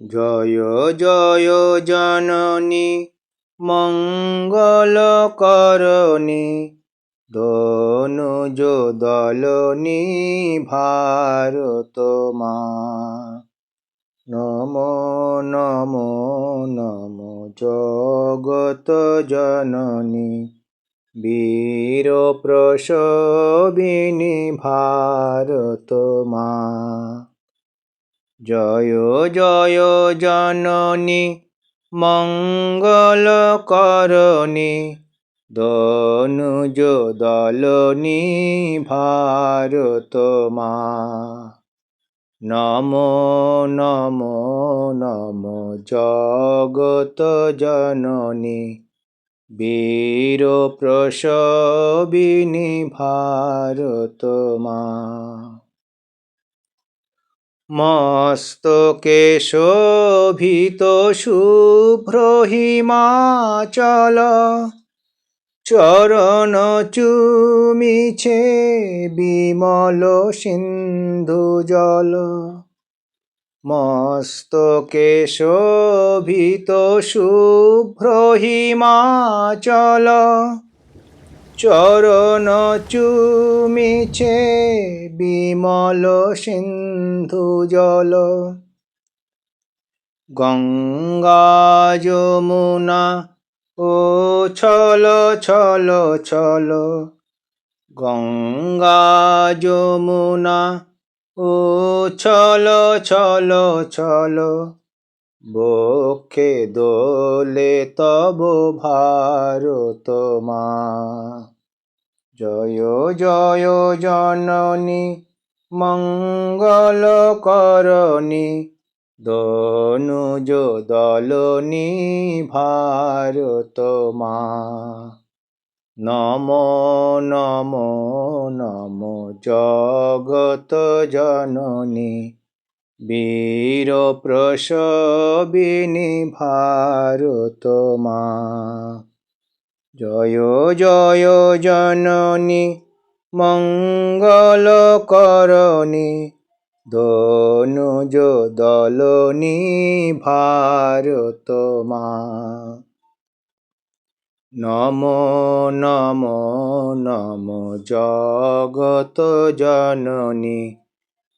জয় জয় জননী মঙ্গল করণী দনুজ দলনী ভারত মা। নমো নমো নমো জগত জননী, বীর প্রসবিনী ভারত মা। জয় জয় জননী, মঙ্গল করণী দনুজ দলনী ভারত মা। নমো নমো নমো জগত জননী, বীর প্রসবিনী ভারত মা। মস্তকে শোভিত শুভ্র হিমাচল চরণ চুমিছে বিমল সিন্ধু জল। মস্তকে শোভিত শুভ্র হিমাচল চরণ চুমিছে বিমল সিন্ধু জল। গঙ্গা যমুনা ও ছল ছল ছল। গঙ্গা যমুনা ও ছল ছল ছল। বক্ষে দোলে তব ভারত মা জয় জয় জননী, মঙ্গল করণী দনুজ দলনী ভারত মা নম নম নম জগত জননী বীর প্রসবিনী ভারত মা জয় জয় জননী মঙ্গল করণী দনুজ দলনী ভারত মা নম নম নম, জগত জননী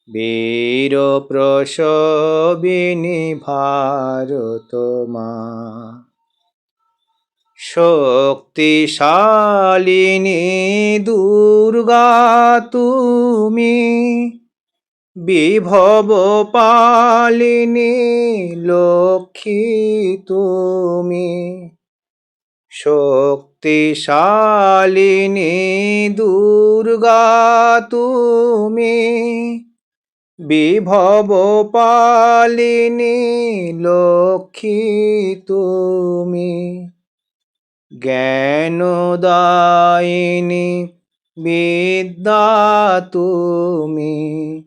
বীর প্রসবিনী ভারত মা শক্তিশালিনী দুর্গা তুমি বিভব পালিনী লক্ষ্মী তুমি। শক্তিশালিনী দুর্গা তুমি বিভব পালিনী লক্ষ্মী তুমি। জ্ঞানদায়িনী বিদ্যা তুমি।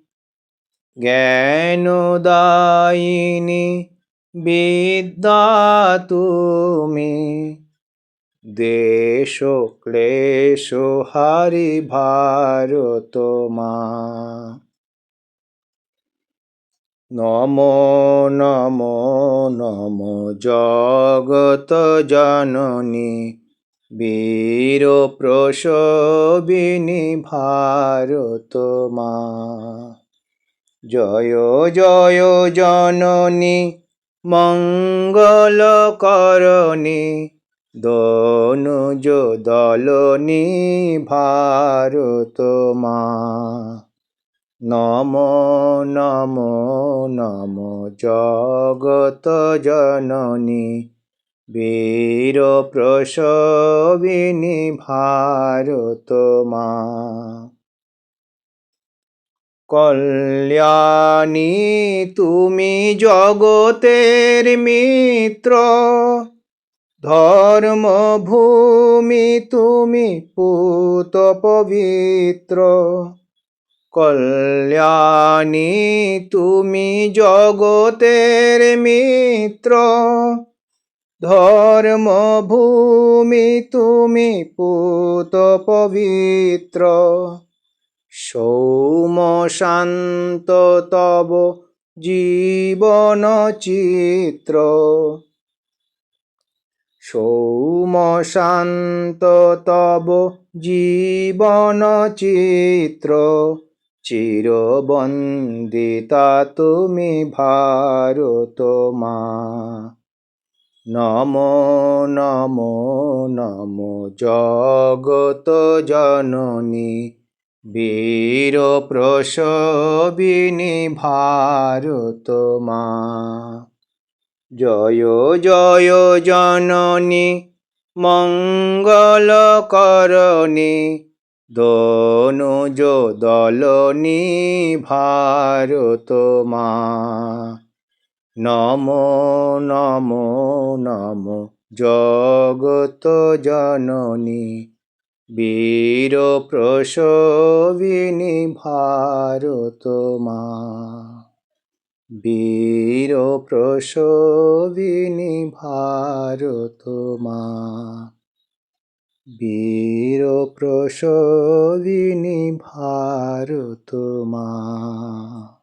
জ্ঞানদায়িনী বিদ্যা তুমি। দেশ ক্লেশ হারি ভারত মা। নম নম নম জগত জননী। বীর প্রসবিনী ভারত মা। জয় জয় জননী, মঙ্গল করণী। দনুজ দলনী ভারত মা। নম নম নম জগত জননী। বীর প্রসবিনী ভারত মা। কল্যাণী, তুমি জগতের মিত্র। ধর্মভূমি, তুমি পুত পবিত্র। কল্যাণী, তুমি জগতের মিত্র। ধর্মভূমি, তুমি পুত পবিত্র। সৌম শান্ত, তব জীবন চিত্র। সৌম শান্ত, তব জীবন চিত্র। চিরবন্দিতা তুমি ভারত মা নমো নমো নমো জগত জননী। বীর প্রসবিনী ভারত মা জয় জয় জননী মঙ্গল করণী দনুজ দলনী ভারত মা নমো নমো নমো, জগত জননী, বীর প্রসবিনী ভারত মা বীর প্রসবিনী ভারত মা বীর প্রসবিনী ভারত মা।